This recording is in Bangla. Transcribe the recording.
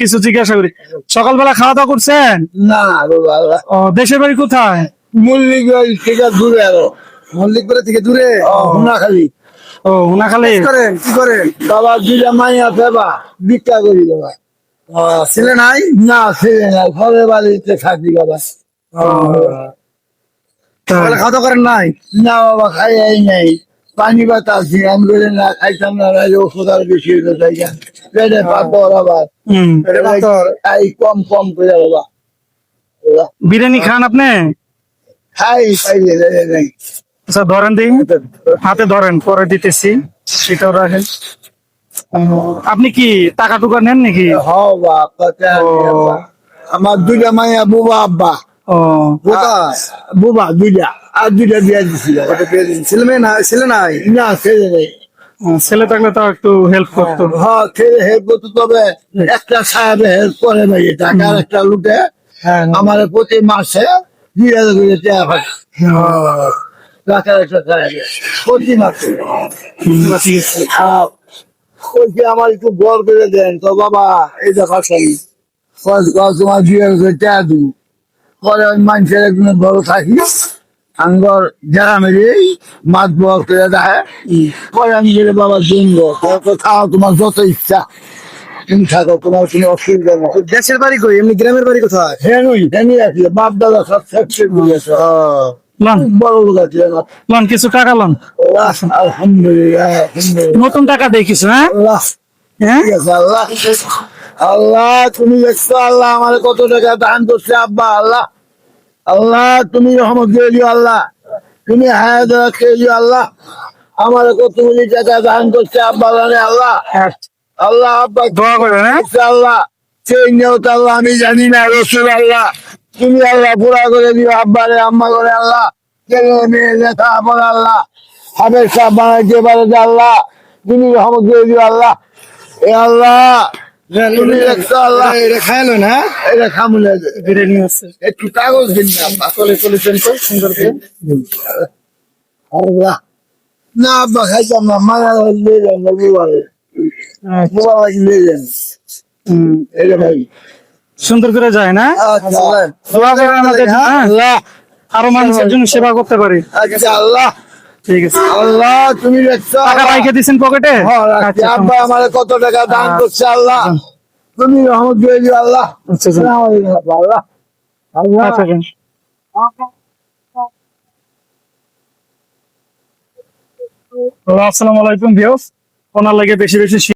কিছু জিজ্ঞাসা করি। সকালবেলা খাওয়া দাওয়া করছেন? না দেশের বাড়ি কোথায়? মল্লিক থেকে দূরে আরও। মল্লিকপুরে থেকে দূরে খালি ও উনাখালী করেন কি করেন? বাবা দুইটা মাইয়া ফেবা ভিক্ষা করি বাবা। ছেলে নাই? না ছেলে নাই ঘরে বাড়িতে থাকি বাবা। খাওয়া দাওয়া করেন নাই? না বাবা খাই নাই। পানি বাতা আছে আমি বলে না খাইতাম না রাজ ওষুধ আর বেশি হইল না পেটে পাথর আবার এই কম কম করে বাবা। বিরিয়ানি খান আপনি? খাই পাইলে আচ্ছা ধরেন দিন হাতে ধরেন। পরে দিতেছি। সেটাও রাখেন। আপনি কি টাকা টুকা নেন নাকি? হও বাপ। আমার দুইটা মাইয়া বুবা আব্বা। বুবা। বুবা দুইটা। আর দুইটা বিয়া দিছিল। ছেলে মেয়ে না ছেলে নাই? না ছেলে নেই। ছেলে থাকলে তো একটু হেল্প করতো। হ্যাঁ ছেলে হেল্প করতে তবে একটা সাহেব হেল্প করে ভাই টাকার একটা লুটে আমার প্রতি মাসে দুই হাজার করে টাকা পাঠায়। টাকার একটা সাহেব প্রতি মাসে। বলছি আমার একটু গড় করে দেন তো বাবা এই দেখা শুনি তোমার দুই হাজার করে টাকা পরে ওই মানুষের একদিন বড় থাকি আঙ্গর যারা মেরে মাছ বড় করে দেয়। পরে আমি গেলে বাবা দিন গো খাও তোমার যত ইচ্ছা। তুমি থাকো তোমার কোনো অসুবিধা নেই। দেশের বাড়ি কই? এমনি গ্রামের বাড়ি কোথায়? হেনুই হেনি আছে বাপ দাদা সব সেক্সি করেছে লন। কিছু টাকা আলহামদুলিল্লাহ নতুন টাকা কিছু হ্যাঁ? হ্যাঁ? আল্লাহ তুমি দেখছ আল্লাহ আমার কত টাকা দান করছে আব্বা আল্লাহ। আল্লাহ তুমি রহমত দিয়ে দিও আল্লাহ। তুমি হায়াত রাখতে দিও আল্লাহ। আমার কত মিলি টাকা দান করছে আব্বা আল্লাহ আল্লাহ। আব্বা দোয়া করেন হ্যাঁ? আল্লাহ সেই নিয়ত আল্লাহ আমি জানি না রসুল আল্লাহ। তুমি আল্লাহ পুরা করে দিও আব্বারে আম্মা করে আল্লাহ। মেয়ে লেখা আল্লাহ। হাবের সাহ বানাইতে পারে আল্লাহ। তুমি রহমত দিয়ে দিও আল্লাহ। এ আল্লাহ দে। একটু কাগজ দিন চলে সুন্দর করে। না আব্বা খাইতাম না মারা নিয়ে যান না বুবারে বুবারা নিয়ে যান হুম, এটা ভাই। সুন্দর করে যায় না? আচ্ছা দোয়া করেন আমাদের হ্যাঁ? আল্লাহ আরও মানুষের জন্য সেবা করতে পারি। আচ্ছা আল্লাহ। ঠিক আছে। আল্লাহ তুমি টাকা। রাখে দিয়েছেন পকেটে? হ্যাঁ। আচ্ছা আব্বা আমার কত টাকা দান করছে আল্লাহ? তুমি রহমত দিয়ে দিও আল্লাহ। আচ্ছা, আচ্ছা। আল্লাহ। আল্লাহ। আচ্ছা, আচ্ছা। আসসালামু আলাইকুম ভিউস ওনার লাগে বেশি বেশি